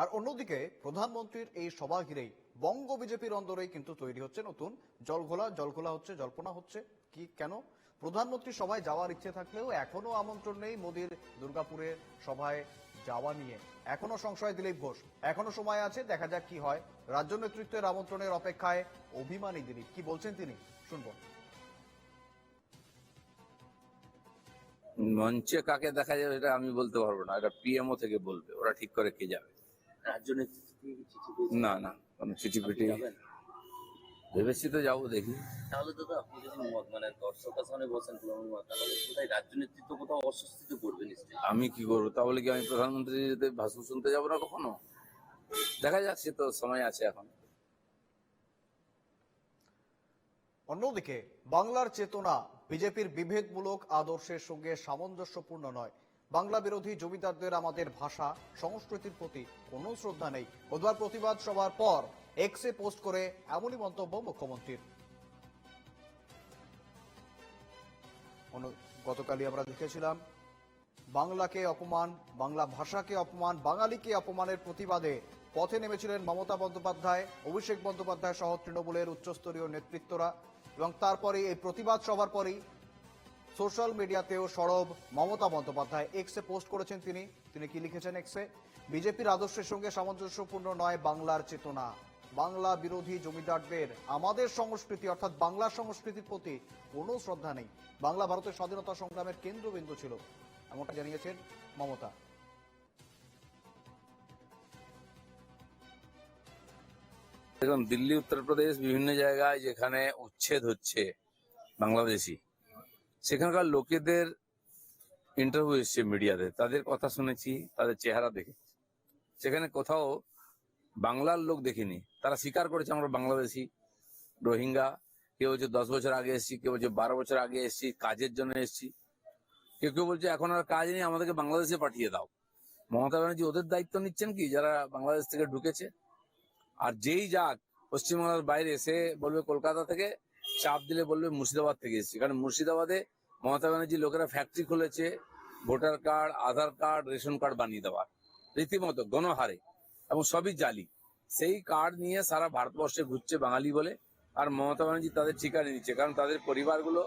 আর অন্যদিকে প্রধানমন্ত্রীর এই সভা ঘিরেই বঙ্গ বিজেপির অন্দরেই কিন্তু তৈরি হচ্ছে নতুন জলঘোলা। জলঘোলা হচ্ছে, জল্পনা হচ্ছে। কি, কেন? প্রধানমন্ত্রী সভায় যাওয়ার ইচ্ছে থাকলেও এখনও আমন্ত্রণ নেই মোদীর দুর্গাপুরে সভায় যাওয়া নিয়ে। এখনও সংশয়, দিলীপ ঘোষ। এখনও সময় আছে, দেখা যাক কি হয়। রাজ্য নেতৃত্বের আমন্ত্রণের অপেক্ষায় অভিমানী দিলীপ কি বলছেন তিনি? শুনব। মঞ্চে কাকে দেখা যাবে এটা আমি বলতে পারব না। এটা পিএমও থেকে বলবে। ওরা ঠিক করে কে যাবে। না না কোনো চিঠি পিঠি ভেবেছি তো যাব দেখি। তাহলে দাদা আপনি যদি মানে দর্শক আসনে বসেন তাহলে রাজ্য নেতৃত্ব কোথাও অস্বস্তিতে পড়বে নিশ্চয়ই? আমি কি করব? তাহলে কি আমি প্রধানমন্ত্রীদের ভাষণ শুনতে যাব না কখনো? দেখা যাচ্ছে তো সময় আছে এখন। অন্যদিকে বাংলার চেতনা বিজেপির বিভেদমূলক আদর্শের সঙ্গে সামঞ্জস্যপূর্ণ নয়। বাংলা বিরোধী জমিদারদের আমাদের ভাষা, সংস্কৃতির প্রতি কোনো শ্রদ্ধা নেই। বুধবার প্রতিবাদ সভার পর এক্সে পোস্ট করে এমনই মন্তব্য মুখ্যমন্ত্রীর। গতকালই আমরা দেখেছিলাম, বাংলাকে অপমান, বাংলা ভাষাকে অপমান, বাঙালিকে অপমানের প্রতিবাদে পথে নেমেছিলেন মমতা বন্দ্যোপাধ্যায়, অভিষেক বন্দ্যোপাধ্যায় সহ তৃণমূলের উচ্চস্তরীয় নেতৃত্বরা এবং তারপরে এই প্রতিবাদ সভার পরেই সোশ্যাল মিডিয়াতেও সরব মমতা বন্দ্যোপাধ্যায় এক্সে পোস্ট করেছেন তিনি। তিনি কি লিখেছেন এক্সে বিজেপির আদর্শের সঙ্গে সামঞ্জস্যপূর্ণ নয় বাংলার চেতনা। বাংলা বিরোধী জমিদারদের আমাদের সংস্কৃতি অর্থাৎ বাংলা সংস্কৃতির প্রতি কোনো শ্রদ্ধা নেই। বাংলা ভারতের স্বাধীনতা সংগ্রামের কেন্দ্রবিন্দু ছিল। এমনটা জানিয়েছেন মমতা। দেখুন, দিল্লি, উত্তরপ্রদেশ বিভিন্ন জায়গায় যেখানে উচ্ছেদ হচ্ছে বাংলাদেশি সেখানকার লোকেদের ইন্টারভিউ এসছে মিডিয়াতে। তাদের কথা শুনেছি, তাদের চেহারা দেখে। সেখানে কোথাও বাংলার লোক দেখিনি। তারা স্বীকার করেছে আমরা বাংলাদেশি, রোহিঙ্গা। কেউ বলছে দশ বছর আগে এসেছি, কেউ বলছে বারো বছর আগে এসেছি, কাজের জন্য এসেছি। কেউ কেউ বলছে এখন আর কাজ নেই, আমাদেরকে বাংলাদেশে পাঠিয়ে দাও। মমতা ব্যানার্জি ওদের দায়িত্ব নিচ্ছেন কি? যারা বাংলাদেশ থেকে ঢুকেছে। আর যেই যাক পশ্চিমবাংলার বাইরে এসে বলবে কলকাতা থেকে চাপ দিলে বলবে মুর্শিদাবাদ থেকে এসেছি। কারণ মুর্শিদাবাদে মমতা ব্যানার্জি লোকেরা ফ্যাক্টরি খুলেছে voter card Aadhaar card ration card বানিয়ে দেওয়ার। রীতিমতো, গণহারে। এবং সবই জালি। সেই কার্ড নিয়ে সারা ভারতবর্ষে ঘুরছে বাঙালি বলে, আর মমতা ব্যানার্জি তাদের ঠিকানা নিচ্ছে কারণ তাদের পরিবারগুলো,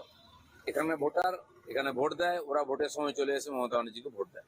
এখানে ভোটার এখানে ভোট দেয়, ওরা ভোটের সময় চলে এসে মমতা ব্যানার্জিকে ভোট দেয়।